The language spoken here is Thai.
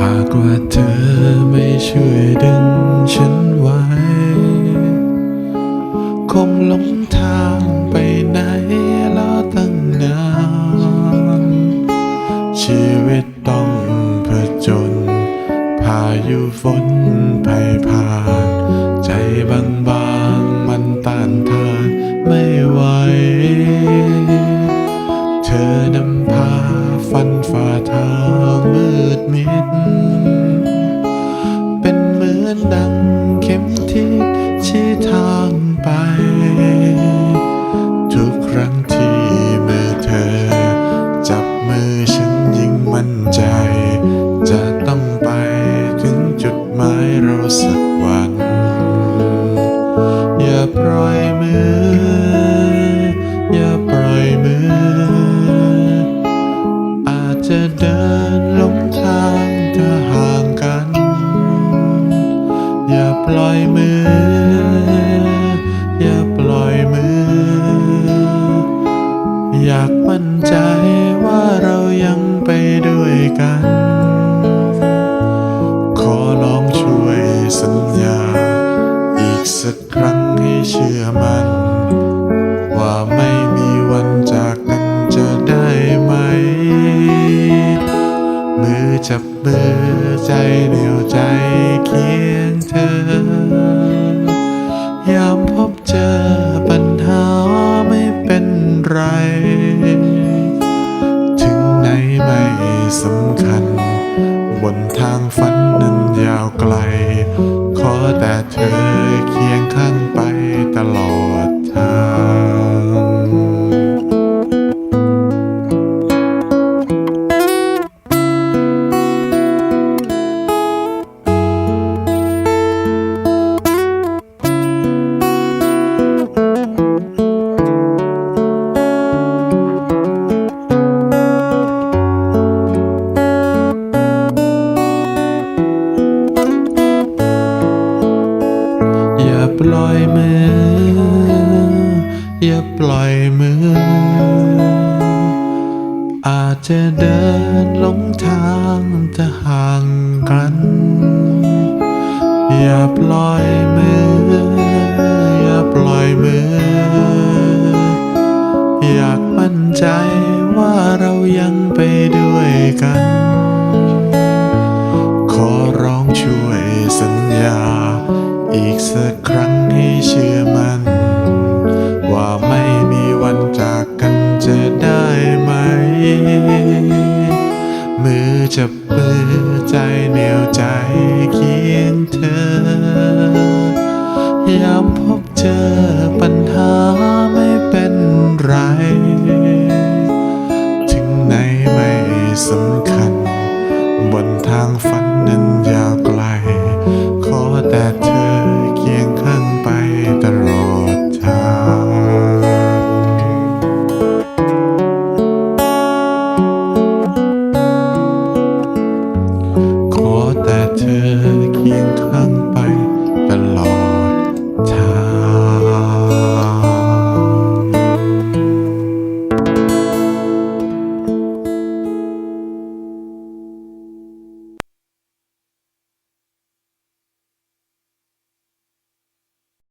หากว่าเธอไม่ช่วยดึงฉันไว้ คงหลงทางไปไหนแล้วตั้งนาน ชีวิตต้องผจญพายุฝนภัยผ่าน ใจบางๆ จุดหมายเราสักวัน อย่าปล่อยมือ อย่าปล่อยมือ อาจจะเดินหลงทางถ้าห่างกัน อย่าปล่อยมือ อย่าปล่อยมือ อยากมั่นใจว่าเรายังไปด้วยกัน สัญญา อีกสักครั้งให้เชื่อมัน ว่าไม่มีวันจากกันจะได้ไหม มือจับมือใจเหนียวใจเคียงเธอยามพบเจอปัญหาไม่เป็นไร ถึงไหนไม่สำคัญ บนทางฝันนั้นาวไกล ล่อยมือ อย่าปล่อยมือ อาจจะเดินหลงทางจะห่างกัน อย่าปล่อยมือ อย่าปล่อยมือ อยากมั่นใจว่าเรายังไปด้วยกัน จะได้ไหม มือจับมือใจเหนียวใจเคียงเธอยามพบเจอปัญหาไม่เป็นไร ถึงไหนไม่สำคัญ บนทางฝันนั้นย